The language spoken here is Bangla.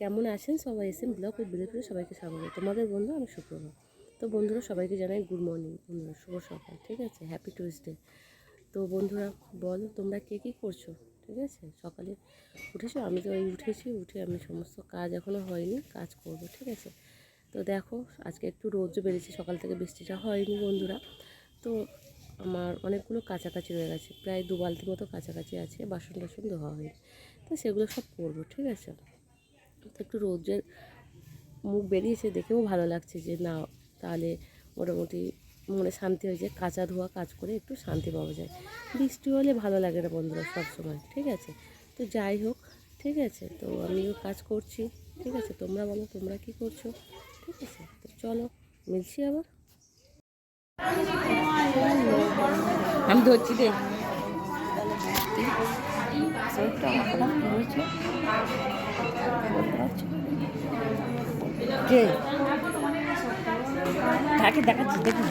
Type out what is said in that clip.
কেমন আছেন? সবাই এসেন ব্লগ ও বিরতিতে সবাইকে স্বাগত। তোমাদের বন্ধু আমি সুপ্রভা। তো বন্ধুরা, সবাইকে জানাই গুড মর্নিং বন্ধুরা শুভ সকাল, ঠিক আছে? হ্যাপি টুইসডে তো বন্ধুরা, বলো তোমরা কে কী করছ? ঠিক আছে? সকালে উঠেছো? আমি তো ওই উঠেছি, উঠে আমি সমস্ত কাজ এখনও হয়নি, কাজ করব, ঠিক আছে? তো দেখো, আজকে একটু রোদ বেড়েছে, সকাল থেকে বৃষ্টিটা হয়নি বন্ধুরা। তো আমার অনেকগুলো কাছাকাছি রয়ে গেছে, প্রায় দু বালতির মতো কাছাকাছি আছে বাসন টাসন ধোয়া হয়নি। তো সেগুলো সব করব, ঠিক আছে? একটু রোদের মুখ বেরিয়েছে, দেখেও ভালো লাগছে যে না, তাহলে মোটামুটি মনে শান্তি হয়েছে কাঁচা ধোয়া কাজ করে একটু শান্তি পাওয়া যায়। বৃষ্টি হলে ভালো লাগে না বন্ধুরা সবসময়, ঠিক আছে? তো যাই হোক, ঠিক আছে? তো আমিও কাজ করছি, ঠিক আছে? তোমরা বলো, তোমরা কি করছ? ঠিক আছে? তো চলো, মিলছি আবার। আমি ধরছি দে কে তাকে দেখাচ্ছি দেখুন।